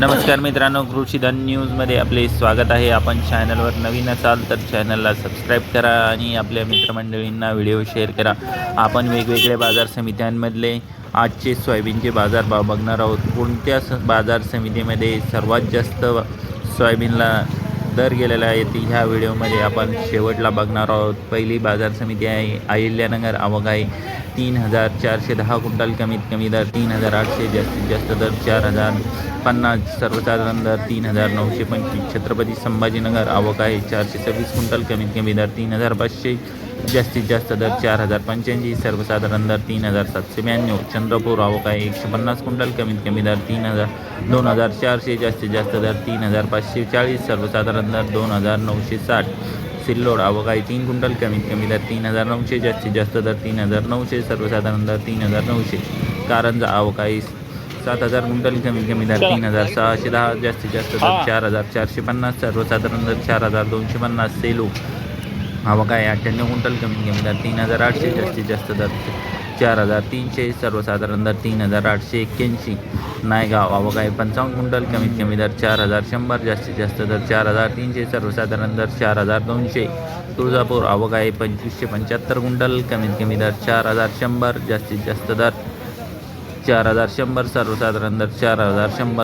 नमस्कार मित्रांनो कृषीधन न्यूजमध्ये आपले स्वागत आहे. आपण चॅनलवर नवीन असाल तर चॅनलला सबस्क्राईब करा आणि आपल्या मित्रमंडळींना व्हिडिओ शेअर करा. आपण वेगवेगळ्या बाजार समित्यांमधले आजचे सोयाबीनचे बाजारभाव बघणार आहोत. कोणत्या स बाजार समितीमध्ये सर्वात जास्त सोयाबीनला दर गेलेला आहे ती ह्या व्हिडिओमध्ये आपण शेवटला बघणार आहोत. पहिली बाजार समिती आहे अहिल्यानगर आवक आहे तीन हजार चारशे दहा क्विंटल कमीत कमी दर तीन हजार आठशे जास्तीत जास्त दर चार हजार पन्नास सर्वसाधारण दर तीन हजार नऊशे पंचवीस. छत्रपती संभाजीनगर आवक आहे चारशे सव्वीस क्विंटल कमीत कमी दर तीन हजार पाचशे जास्तीत जास्त दर चार हजार पंच्याऐंशी सर्वसाधारण दर तीन हजार सातशे ब्याण्णव. चंद्रपूर आवक आहे एकशे पन्नास क्विंटल कमीत कमी दर तीन हजार दोन हजार चारशे जास्तीत जास्त दर तीन हजार पाचशे चाळीस सर्वसाधारण दर दोन हजार नऊशे साठ. सिल्लोड आहे तीन क्विंटल कमीत कमी दर तीन हजार नऊशे जास्तीत जास्त दर तीन हजार नऊशे सर्वसाधारण दर तीन हजार नऊशे. कारंजा आहे सात हजार क्विंटल कमीत कमी दर तीन हजार सहाशे दहा जास्तीत जास्त दर चार हजार चारशे पन्नास सर्वसाधारण दर चार हजार दोनशे पन्नास सेलू. आवक आहे अठ्ठ्याण्णव क्विंटल कमीत कमी दर तीन हजार आठशे जास्तीत जास्त दर चार हजार तीनशे सर्वसाधारण दर तीन हजार आठशे एक्क्याऐंशी. नायगाव आवक आहे पंचावन्न क्विंटल कमीत कमी दर चार हजार शंभर जास्तीत जास्त दर चार हजार तीनशे सर्वसाधारण दर चार हजार दोनशे. तुळजापूर आवक आहे पंचवीसशे पंच्याहत्तर क्विंटल कमीत कमी दर चार हजार शंभर जास्तीत जास्त दर चार हजार शंभर सर्वसाधारण दर चार हजार शंभर.